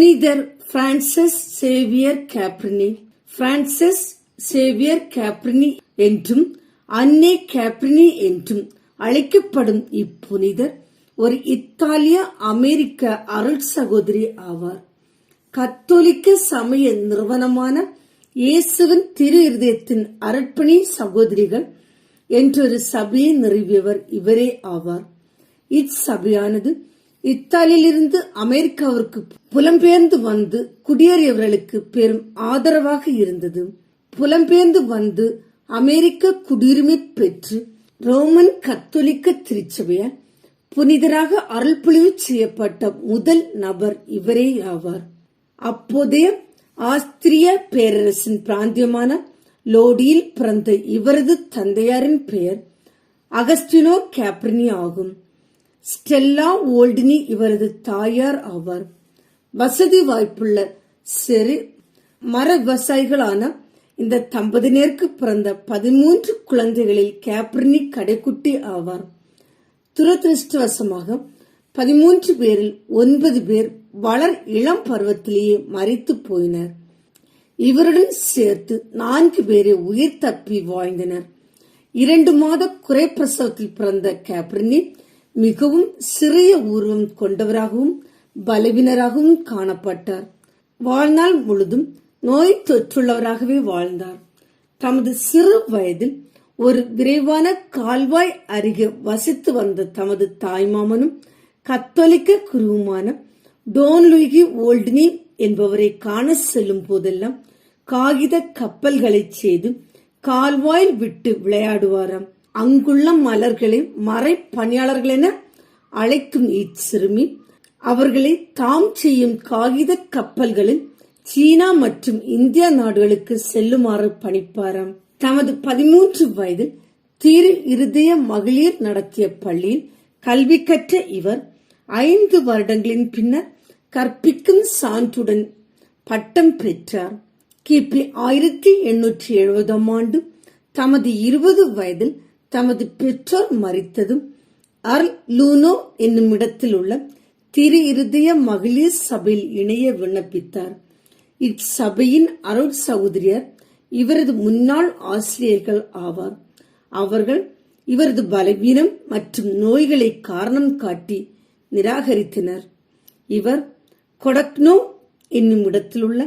புனிதர் Francis Xavier Cabrini. Francis Xavier Cabrini என்றும் Anne கேப்ரினி என்றும் அழைக்கப்படும் இப்புனிதர் ஒரு இத்தாலிய அமெரிக்க அருள் சகோதரி ஆவார். கத்தோலிக்க சமய நிறுவனமான இயேசுவின் திரு இருதயத்தின் அரட்பணி சகோதரிகள் என்றொரு சபையை நிறுவியவர் இவரே ஆவார். இச்சபையானது இத்தாலியிலிருந்து அமெரிக்காவிற்கு புலம்பெயர்ந்து வந்து குடியேறியவர்களுக்கு பெரும் ஆதரவாக இருந்தது. புலம்பெயர்ந்து வந்து அமெரிக்க குடியுரிமை பெற்று ரோமன் கத்தோலிக்க திருச்சபையால் புனிதராக அருள்பொழிவு செய்யப்பட்ட முதல் நபர் இவரே ஆவார். அப்போதைய ஆஸ்திரிய பேரரசின் பிராந்தியமான லோடியில் பிறந்த இவரது தந்தையாரின் பெயர் அகஸ்டினோ கேப்ரினி ஆகும். ஸ்டெல்லா ஓல்டினி இவரது தாயார் ஆவார். வசதி வாய்ப்புள்ள சிறு மர விவசாயிகளான இந்த தம்பதியினருக்கு பிறந்த பதிமூன்று குழந்தைகளில் கேப்ரினி கடைக்குட்டி ஆவார். துரதிருஷ்டவசமாக பதிமூன்று பேரில் ஒன்பது பேர் வளர் இளம் பருவத்திலேயே மறித்து போயினர். இவருடன் சேர்த்து நான்கு பேரை உயிர் தப்பி வாழ்ந்தனர். இரண்டு மாத குறைப்பிரசவத்தில் பிறந்த கேப்ரினி மிகவும் சிறிய உருவம் கொண்டவராகவும் பலவினராகவும் காணப்பட்டார். வாழ்நாள் முழுதும் நோய் தொற்றுள்ளவராகவே வாழ்ந்தார். தமது சிறு வயதில் ஒரு விரைவான கால்வாய் அருகே வசித்து வந்த தமது தாய்மாமனும் கத்தோலிக்க குருவுமான டோன் லூகி ஓல்டினி என்பவரை காண செல்லும் போதெல்லாம் காகித கப்பல்களை செய்து கால்வாயில் விட்டு விளையாடுவாராம். அங்குள்ள மலர்களை மறை பணியாளர்கள் என அழைக்கும் இச்சிறுமி அவர்களை தாம் செய்யும் காகித கப்பல்களில் சீனா மற்றும் இந்தியா நாடுகளுக்கு செல்லுமாறு பணிப்பாராம். தமது பதிமூன்று வயதில் திரு இருதய மகளிர் நடத்திய பள்ளியில் கல்வி கற்ற இவர் ஐந்து வருடங்களின் பின்னர் கற்பிக்கும் சான்றுடன் பட்டம் பெற்றார். கிபி ஆயிரத்தி எண்ணூற்றி எழுபதாம் ஆண்டு தமது இருபது வயதில் தமது பெற்றோர் மறித்ததும் அர் லூனோ என்னும் இடத்தில் உள்ள திரு இருதய மகளிர் சபையில் இணைய விண்ணப்பித்தார். இச்சபையின் அருள் சகோதரியர் இவரது முன்னாள் ஆசிரியர்கள் ஆவார். அவர்கள் இவரது பலவீனம் மற்றும் நோய்களை காரணம் காட்டி நிராகரித்தனர். இவர் கொடக்னோ என்னும் இடத்திலுள்ள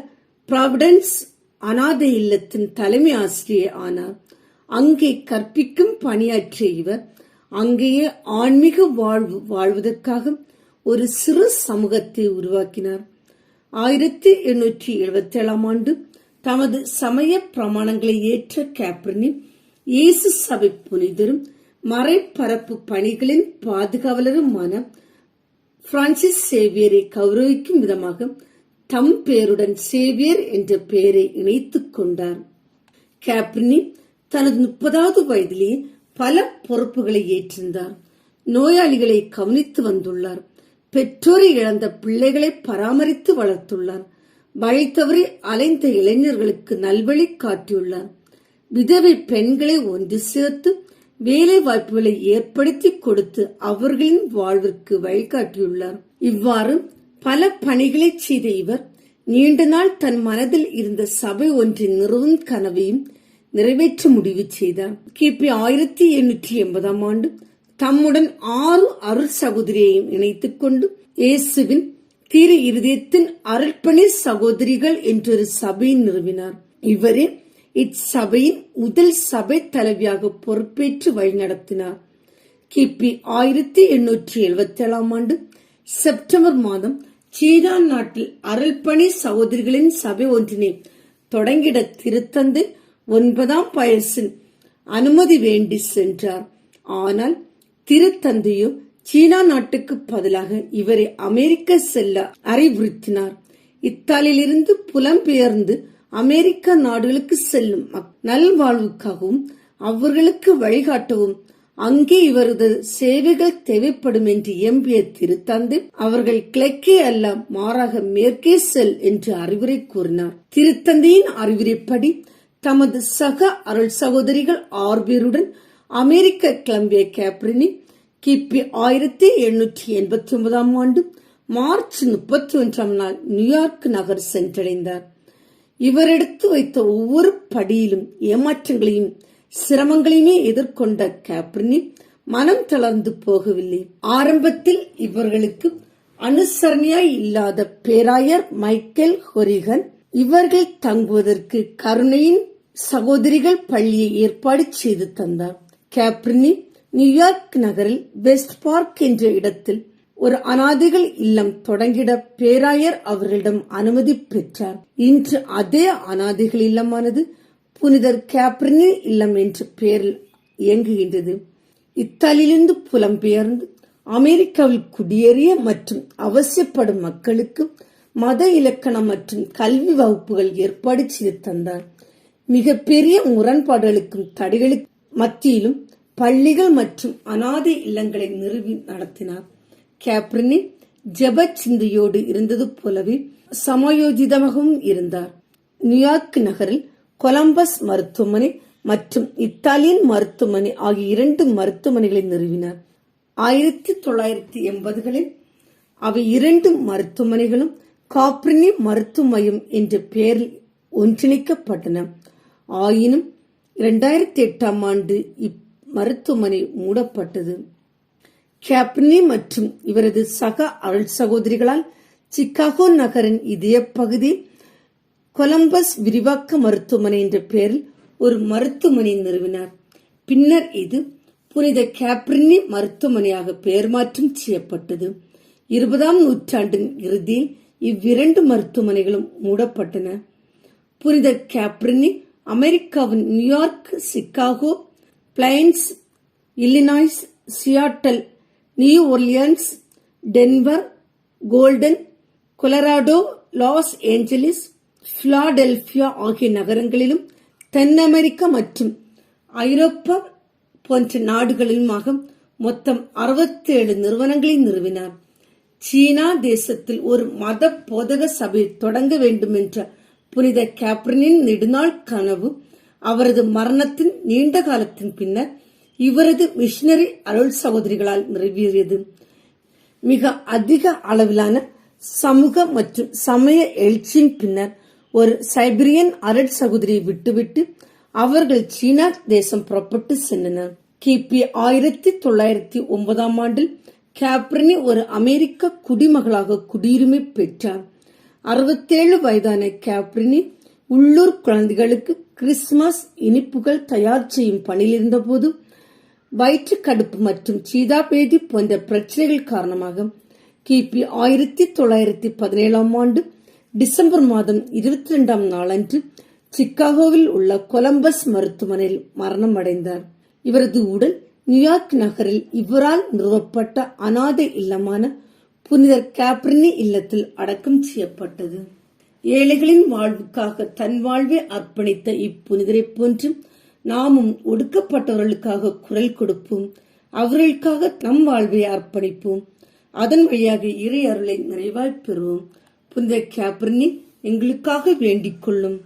ப்ராவிடன்ஸ் அனாதை இல்லத்தின் தலைமை ஆசிரியர் ஆனார். அங்கே கற்பிக்கும் பணியாற்றிய இவர் அங்கேயே ஆன்மீக வாழ்வு வாழ்வதற்காக ஒரு சிறு சமூகத்தை உருவாக்கினார். ஆயிரத்தி எண்ணூற்றி எழுபத்தி ஏழாம் ஆண்டு தமது சமய பிரமாணங்களை ஏற்ற கேப்ரினி இயேசு சபை புனிதரும் மறைப்பரப்பு பணிகளின் பாதுகாவலருமான பிரான்சிஸ் சேவியரை கௌரவிக்கும் விதமாக தம் பேருடன் சேவியர் என்ற பெயரை இணைத்துக் கொண்டார். கேப்ரினி தனது முப்பதாவது வயதிலேயே பல பொறுப்புகளை ஏற்றிருந்தார். நோயாளிகளை கவனித்து வந்துள்ளார். பெற்றோரை இழந்த பிள்ளைகளை பராமரித்து வளர்த்துள்ளார். வழி தவறி அலைந்த இளைஞர்களுக்கு நல்வழி காட்டியுள்ளார். விதவை பெண்களை ஒன்று சேர்த்து வேலை வாய்ப்புகளை ஏற்படுத்தி கொடுத்து அவர்களின் வாழ்விற்கு வழிகாட்டியுள்ளார். இவ்வாறு பல பணிகளை செய்த இவர் நீண்ட நாள் தன் மனதில் இருந்த சபை ஒன்றின் நிறுவும் கனவையும் நிறைவேற்ற முடிவு செய்தார். கிபி ஆயிரத்தி எண்ணூற்றி எண்பதாம் ஆண்டு தம்முடன் ஆறு அருள் சகோதரியையும் இணைத்துக் கொண்டு இயேசுவின் திரு இருதயத்தின் அருள்பணி சகோதரிகள் என்றொரு சபையை நிறுவினார். இவரே இச்சபையின் முதல் சபை தலைவியாக பொறுப்பேற்று வழிநடத்தினார். கிபி ஆயிரத்தி எண்ணூற்றி எழுபத்தி ஏழாம் ஆண்டு செப்டம்பர் மாதம் சீனா நாட்டில் அருள்பணி சகோதரிகளின் சபை ஒன்றினை தொடங்கிட திருத்தந்தை ஒன்பதாம் பயசின் அனுமதி வேண்டி சென்றார். ஆனால் திருத்தந்தையோ சீனா நாட்டுக்கு பதிலாக இவரை அமெரிக்க செல்ல அறிவுறுத்தினார். இத்தாலியிலிருந்து புலம்பெயர்ந்து அமெரிக்க நாடுகளுக்கு செல்லும் நல்வாழ்வுக்காகவும் அவர்களுக்கு வழிகாட்டவும் அங்கே இவரது சேவைகள் தேவைப்படும் என்று எம்பிய திருத்தந்தை அவர்கள் கிழக்கே அல்ல மாறாக மேற்கே செல் என்று அறிவுரை கூறினார். திருத்தந்தையின் அறிவுரைப்படி தமது சக அருள் சகோதரிகள் ஆர்பியருடன் அமெரிக்க கிளம்பிய கேப்ரினி கிபி ஆயிரத்தி எண்ணூற்றி எண்பத்தி ஒன்பதாம் ஆண்டு மார்ச் முப்பத்தி ஒன்றாம் நாள் நியூயார்க் நகர் சென்றடைந்தார். இவர் எடுத்து வைத்த ஒவ்வொரு படியிலும் ஏமாற்றங்களையும் சிரமங்களையுமே எதிர்கொண்ட கேப்ரினி மனம் தளர்ந்து போகவில்லை. ஆரம்பத்தில் இவர்களுக்கு அனுசரணையாய் இல்லாத பேராயர் மைக்கேல் ஹொரிகன் இவர்கள் தங்குவதற்கு கருணையின் சகோதரிகள் பள்ளியை ஏற்பாடு செய்து தந்தார். கேப்ரினி நியூயார்க் நகரில் வெஸ்ட் பார்க் என்ற இடத்தில் ஒரு அனாதைகள் இல்லம் தொடங்கிட பேராயர் அவர்களிடம் அனுமதி பெற்றார். இன்று அதே அனாதைகள் இல்லமானது புனிதர் கேப்ரினி இல்லம் என்ற பெயரில் இயங்குகின்றது. இத்தாலியிலிருந்து புலம்பெயர்ந்து அமெரிக்காவில் குடியேறிய மற்றும் அவசியப்படும் மக்களுக்கு மத இலக்கணம் மற்றும் கல்வி வகுப்புகள் ஏற்பாடு செய்து தந்தார். மிகப்பெரிய முரண்பாடுகளுக்கும் தடைகளுக்கு மத்தியிலும் பள்ளிகள் மற்றும் அனாதை இல்லங்களை நிறுவி நடத்தினார். கேப்ரினின் ஜெப சிந்தையோடு இருந்தது போலவே சமயோஜிதமாகவும் இருந்தார். நியூயார்க் நகரில் கொலம்பஸ் மருத்துவமனை மற்றும் இத்தாலியன் மருத்துவமனை ஆகிய இரண்டு மருத்துவமனைகளை நிறுவினார். ஆயிரத்தி தொள்ளாயிரத்தி எண்பதுகளில் அவை இரண்டு மருத்துவமனைகளும் காப்ரினி மருத்துவ மையம் என்ற பெயரில் ஒன்றிணைக்கப்பட்டன. ஆயினும் இரண்டாயிரத்தி எட்டாம் ஆண்டு இம்மருத்துவமனை மூடப்பட்டது. கேப்னி மற்றும் இவரது சக அருள் சகோதரிகளால் சிக்காகோ நகரின் இதய பகுதி கொலம்பஸ் விரிவாக்க மருத்துவமனை என்ற பெயரில் ஒரு மருத்துவமனை நிறுவினார். பின்னர் இது புனித கேப்ரினி மருத்துவமனையாக பெயர் மாற்றம் செய்யப்பட்டது. இருபதாம் நூற்றாண்டின் இறுதியில் இவ்விரண்டு மருத்துவமனைகளும் மூடப்பட்டன. புனித கேப்ரினி அமெரிக்காவின் New York Chicago Plains Illinois Seattle New Orleans Denver Golden Colorado Los Angeles Philadelphia ஆகிய நகரங்களிலும் தென் அமெரிக்கா மற்றும் ஐரோப்பா போன்ற நாடுகளிலுமாக மொத்தம் அறுபத்தேழு நிறுவனங்களை நிறுவினார். சீனா தேசத்தில் ஒரு மத போதக சபை தொடங்க வேண்டும் என்ற புனித கேப்ரினின் நெடுநாள் கனவு அவரது மரணத்தின் நீண்ட காலத்தின் பின்னர் இவரது மிஷினரி அருள் சகோதரிகளால் நிறைவேறியது. மிக அதிக அளவிலான சமூக மற்றும் சமய எழுச்சியின் பின்னர் ஒரு சைபீரியன் அருள் சகோதரியை விட்டுவிட்டு அவர்கள் சீனா தேசம் புறப்பட்டு சென்றனர். கிபி ஆயிரத்தி தொள்ளாயிரத்தி ஒன்பதாம் ஆண்டில் கேப்ரினி ஒரு அமெரிக்க குடிமகளாக குடியுரிமை பெற்றார். அறுபத்தேழு வயதான கேப்ரினி உள்ளூர் குழந்தைகளுக்கு கிறிஸ்துமஸ் இனிப்புகள் தயார் செய்யும் பணியில் இருந்தபோது வயிற்று கடுப்பு மற்றும் சீதாபேதி போன்ற பிரச்சனைகள் காரணமாக கிபி ஆயிரத்தி தொள்ளாயிரத்தி பதினேழாம் ஆண்டு டிசம்பர் மாதம் இருபத்தி ரெண்டாம் நாளன்று சிக்காகோவில் உள்ள கொலம்பஸ் மருத்துவமனையில் மரணம் அடைந்தார் இவரது உடல் நியூயார்க் நகரில் இவரால் நிறுவப்பட்ட அனாதை இல்லமான புனிதர் கேப்ரினி இல்லத்தில் அடக்கம் செய்யப்பட்டது. ஏழைகளின் வாழ்வுக்காக தன் வாழ்வை அர்ப்பணித்த இப்புனிதரை போன்று நாமும் ஒடுக்கப்பட்டவர்களுக்காக குரல் கொடுப்போம். அவர்களுக்காக நம் வாழ்வை அர்ப்பணிப்போம். அதன் வழியாக இறை அருளை நிறைவாய் பெறுவோம். புனித கேப்ரினி எங்களுக்காக வேண்டிக் கொள்ளும்.